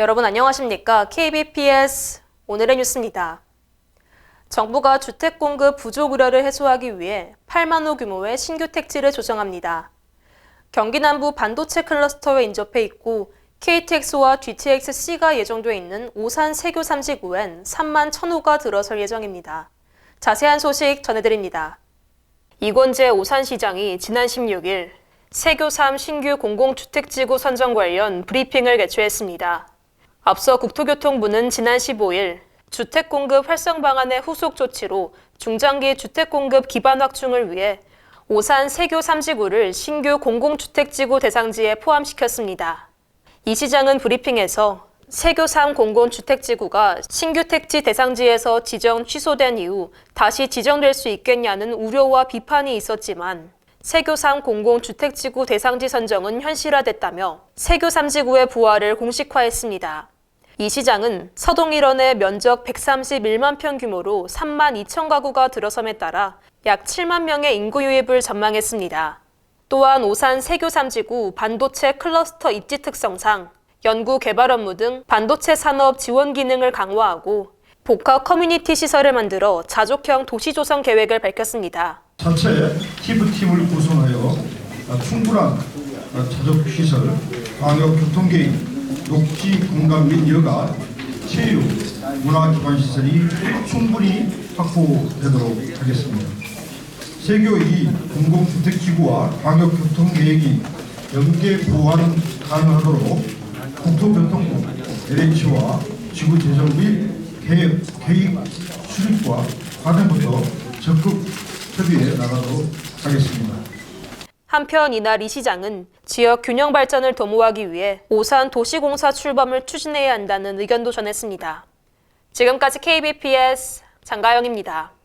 여러분 안녕하십니까? KBPS 오늘의 뉴스입니다. 정부가 주택 공급 부족 우려를 해소하기 위해 8만 호 규모의 신규 택지를 조성합니다. 경기 남부 반도체 클러스터에 인접해 있고 KTX와 GTX-C가 예정돼 있는 오산 세교 3지구엔 3만 1000호가 들어설 예정입니다. 자세한 소식 전해드립니다. 이권재 오산시장이 지난 16일 세교 3 신규 공공주택지구 선정 관련 브리핑을 개최했습니다. 앞서 국토교통부는 지난 15일 주택 공급 활성 방안의 후속 조치로 중장기 주택 공급 기반 확충을 위해 오산 세교 3지구를 신규 공공주택지구 대상지에 포함시켰습니다. 이 시장은 브리핑에서 세교 3 공공주택지구가 신규 택지 대상지에서 지정 취소된 이후 다시 지정될 수 있겠냐는 우려와 비판이 있었지만 세교 3 공공주택지구 대상지 선정은 현실화됐다며 세교 3지구의 부활을 공식화했습니다. 이 시장은 서동 일원의 면적 131만 평 규모로 3만 2천 가구가 들어섬에 따라 약 7만 명의 인구 유입을 전망했습니다. 또한 오산 세교 3지구 반도체 클러스터 입지 특성상 연구 개발 업무 등 반도체 산업 지원 기능을 강화하고 복합 커뮤니티 시설을 만들어 자족형 도시 조성 계획을 밝혔습니다. 자체 TV팀을 구성하여 충분한 자적 시설, 방역 교통계획, 녹지 공간 및 여가, 체육, 문화 기반 시설이 충분히 확보되도록 하겠습니다. 세교 2 공공주택지구와 방역 교통계획이 연계 보완 가능하도록 국토교통부, LH와 지구재정 및 계획, 계획 수립과 관행부터 적극 협의해 나가도록 하겠습니다. 한편 이날 이 시장은 지역 균형 발전을 도모하기 위해 오산 도시공사 출범을 추진해야 한다는 의견도 전했습니다. 지금까지 KBPS 장가영입니다.